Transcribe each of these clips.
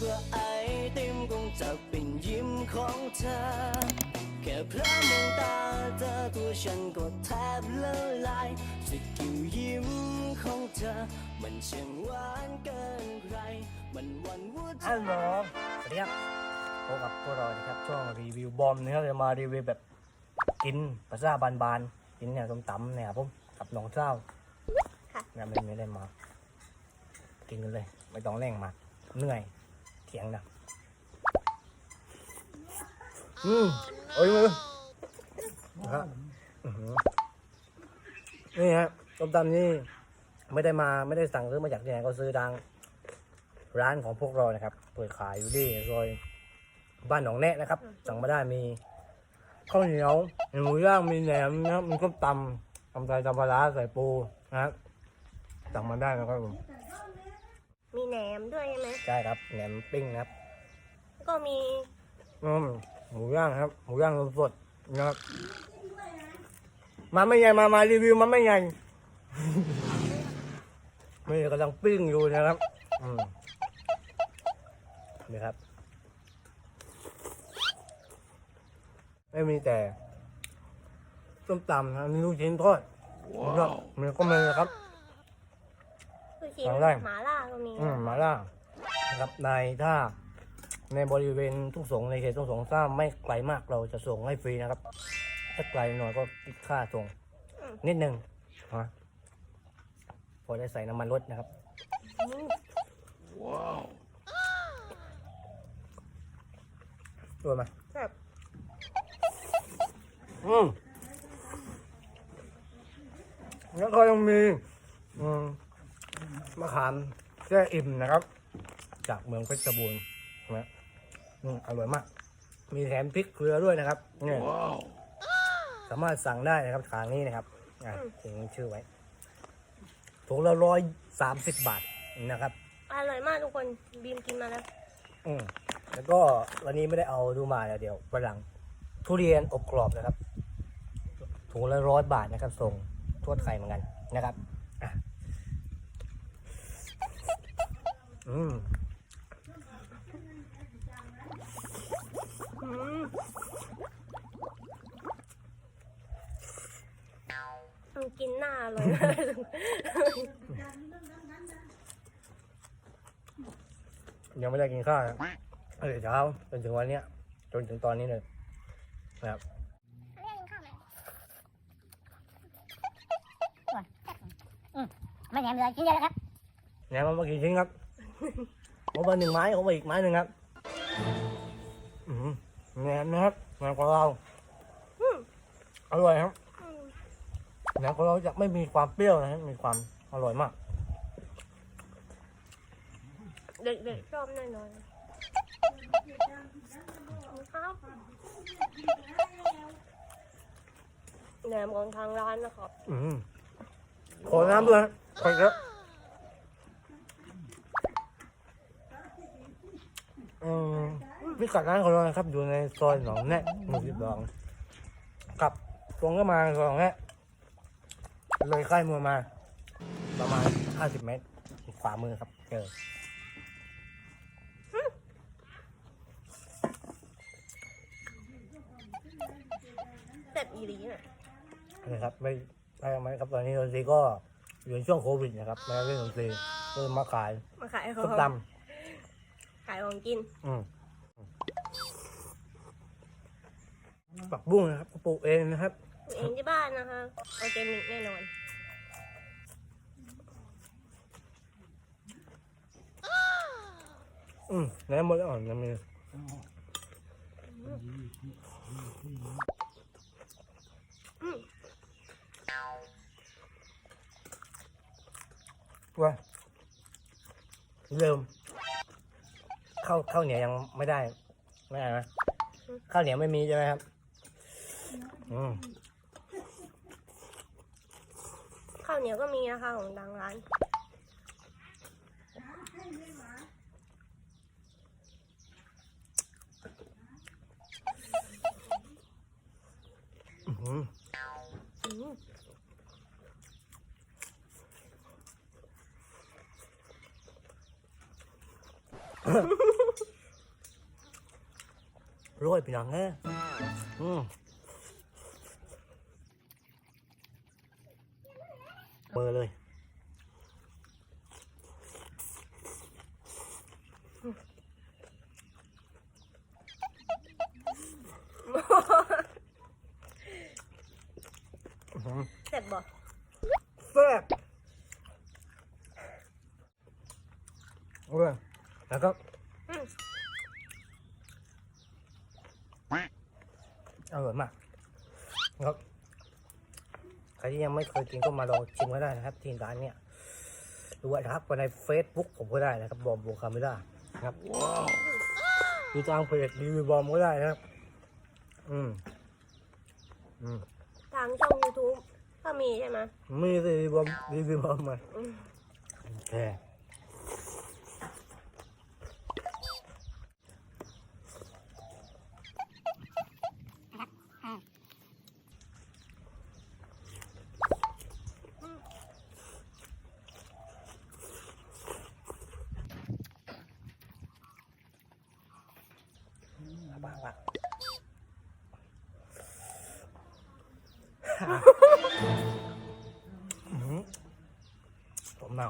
เพื่อไอติมคงจะเป็นยิ้มของเธอ แค่เพลอมองตาเธอตัวฉันก็แทบละลายสกิลยิ้มของเธอ มันช่างหวานเกินใคร มันหวันหัวใจฮัลโหลสวัสดีครับพบกับพวกเรานะครับช่วงรีวิวบอมนะครับจะมารีวิวแบบกินภาษาบานๆกินเนี่ยส้มตำเนี่ยครับผมกับน้องเจ้าค่ะเนี่ยไม่ไม่ได้มา กินกันเลย ไม่ต้องเร่งมากเหนื่อย เถียงดังอืมโอ้ยมือนะฮะอื้อหือนี่ฮะส้มตำนี่ ไม่ได้มาไม่ได้สั่งซื้อมาจากที่ไหนก็ซื้อดัง ร้านของพวกเรานะครับ เปิดขายอยู่ที่ซอยบ้านหนองแนะนะครับ สั่งมาได้มีข้าวเหนียวมีหมูย่างมีแหนมนะครับมีข้าวตำตำไทยตำปลาร้าใส่ปูนะครับสั่งมาได้นะครับผม มีแหนมด้วยใช่ไหมใช่ครับแหนมปิ้งนะครับแล้วก็มีอืมหมูย่างครับ หมูย่างสดๆนะครับมาไม่ใหญ่มามารีวิวมาไม่ใหญ่ไม่กำลังปิ้งอยู่นะครับอืมนี่ครับ ไม่มีแต่ส้มตำนะมีลูกชิ้นทอดนะครับมันก็มีนะครับ ลูกชิ้นสั่งได้หมาล่าก็มีอืมหมาล่านะครับในถ้าในบริเวณทุกสงฆ์ในเขตทุกสงฆ์ถ้าไม่ไกลมากเราจะส่งให้ฟรีนะครับ ถ้าไกลหน่อยก็คิดค่าส่ง นิดนึงนะพอได้ใส่น้ำมันรถนะครับอืมด้วยไหมแบบอืมแล้วก็ยังมี อืม มะขามแช่อิ่มนะครับ จากเมืองเพชรบูรณ์นะอืมอร่อยมาก มีแถมพริกเกลือด้วยนะครับเนี่ยสามารถสั่งได้นะครับทางนี้นะครับอะถึงชื่อไว้ถุงละร้อยสามสิบบาทนะครับอร่อยมากทุกคนบีมกินมาแล้ว อืมแล้วก็วันนี้ไม่ได้เอาดูมาเดี๋ยววันหลังทุเรียนอบกรอบนะครับถุงละร้อยบาทนะครับส่งทั่วไทยเหมือนกันนะครับ อะอืมอืมมันกินหน้าอร่อยมากยังไม่ได้กินข้าวนะตั้งแต่เช้าจนถึงวันเนี้ย จนถึงตอนนี้เลยนะครับไม่แหนมเลยชิ้นเดียวแล้วครับ แหนมมาเมื่อกี่ชิ้นครับ ผมมาหนึ่งไม้ผมมาอีกไม้หนึ่งครับอืมแหนมนะครับแหนมของเราอร่อยครับอืมแหนมของเราจะไม่มีความเปรี้ยวนะฮะมีความอร่อยมาก เด็กๆชอบแน่นอนครับแหนมของทางร้านนะครับอืมขอน้ำด้วยฮะขอครับอืม พิกัดร้านของเรานะครับ อยู่ในซอยหนองแนะหมู่สิบสองขับตรงก็มาซอยหนองแนะเลยค่ายมือมา ประมาณห้าสิบเมตร ขวามือครับ เจอเจ็บอีหลีน่ะนะครับไม่ไม่ไหมครับตอนนี้ดนตรีก็อยู่ในช่วงโควิดนะครับไม่ได้เล่นดนตรีก็เลยมาขายมาขายของส้มต ขายของกินำอืมปักบุ้งนะครับก็ปลูกเองนะครับปลูกเองที่บ้านนะคะออร์แกนิกแน่นอน อืมแล้วหมดแล้วอ่อนยังมีว่าเริ่ม ข้าวข้าวเหนียวยังไม่ได้ ไม่ได้นะข้าวเหนียวไม่มีใช่ไหมครับ อืมข้าวเหนียวก็มีนะคะของทางร้าน อื้อหืออืม โรยพี่น้องเอ้ยอืมเบอร์เลยอื้อหือเสร็จบ่แซ่บโอ้ยแล้วก็ อืม อร่อยมากครับใครที่ยังไม่เคยกินก็มาลองชิมก็ได้นะครับที่ร้านเนี้ยหรือว่าทักไปในเฟซบุ๊กผมก็ได้นะครับบอมบูคาเมล่านะครับดูทางเพจรีวิวบอมก็ได้นะครับ อืมอืมทางช่อง YouTube ก็มีใช่ไหมไม่ได้รีวิวบอมรีวิวบอมมาอืมโอเคบ้างละ อื้อหือผมห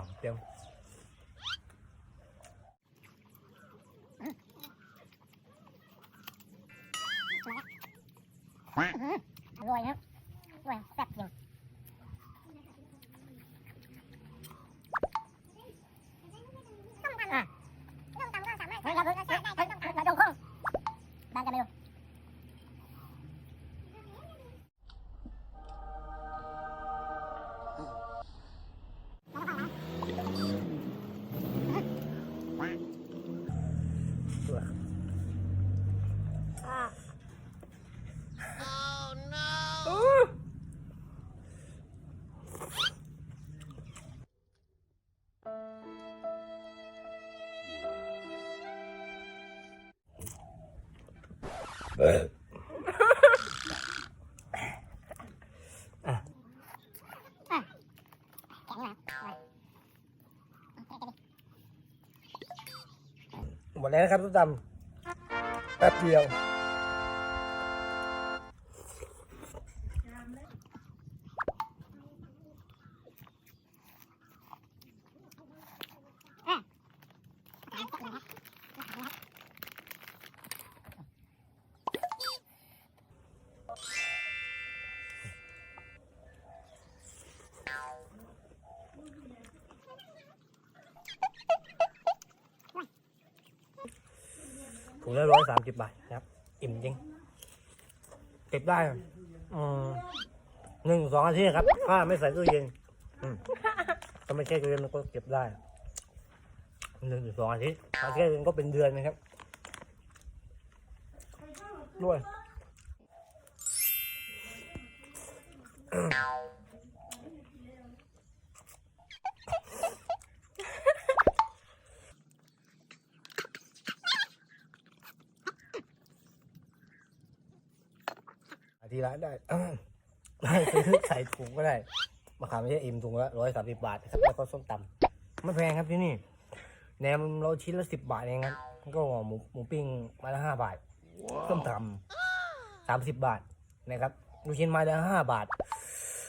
หมดแล้วนะครับทุกตำแป๊บเดียว ถุงละร้อยสามสิบบาทนะครับ อิ่มจริง เก็บได้อืมหนึ่งสองอาทิตย์ครับ ถ้าไม่ใส่ตู้เย็นอืมถ้าไม่แช่ตู้เย็นมันก็เก็บได้หนึ่งถึงสองอาทิตย์ถ้าแช่ตู้เย็นก็เป็นเดือนนะครับด้วย ทิตย์ละได้ได้ซื้อใส่ถุงก็ได้มะขามไม่ใช่อิ่มถุงละร้อยสามสิบบาทครับแล้วก็ส้มตำไม่แพงครับที่นี่แหนมเราชิ้นละสิบบาทเองครับก็หมูหมูปิ้งไมาละห้าบาทส้มตำสามสิบบาทนะครับลูกชิ้นไมาละห้าบาท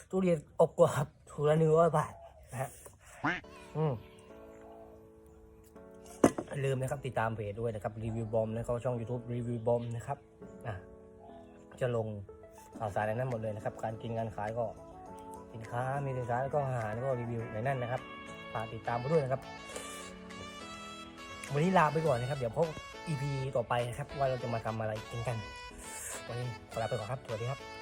ทุเรียนอบกรอบถุงละหนึ่งร้อยบาทนะฮะอืมอย่าลืมนะครับติดตามเพจด้วยนะครับรีวิวบอมแล้วก็ช่อง YouTube รีวิวบอมนะครับอะจะลง ข่าวสารในนั้นหมดเลยนะครับ การกินการขายก็สินค้ามีสินค้าแล้วก็อาหารก็รีวิวในนั้นนะครับฝากติดตามไปด้วยนะครับ วันนี้ลาไปก่อนนะครับ เดี๋ยวพบ EP ต่อไปนะครับ ว่าเราจะมาทำอะไรกินกัน วันนี้ขอลาไปก่อนครับสวัสดีครับ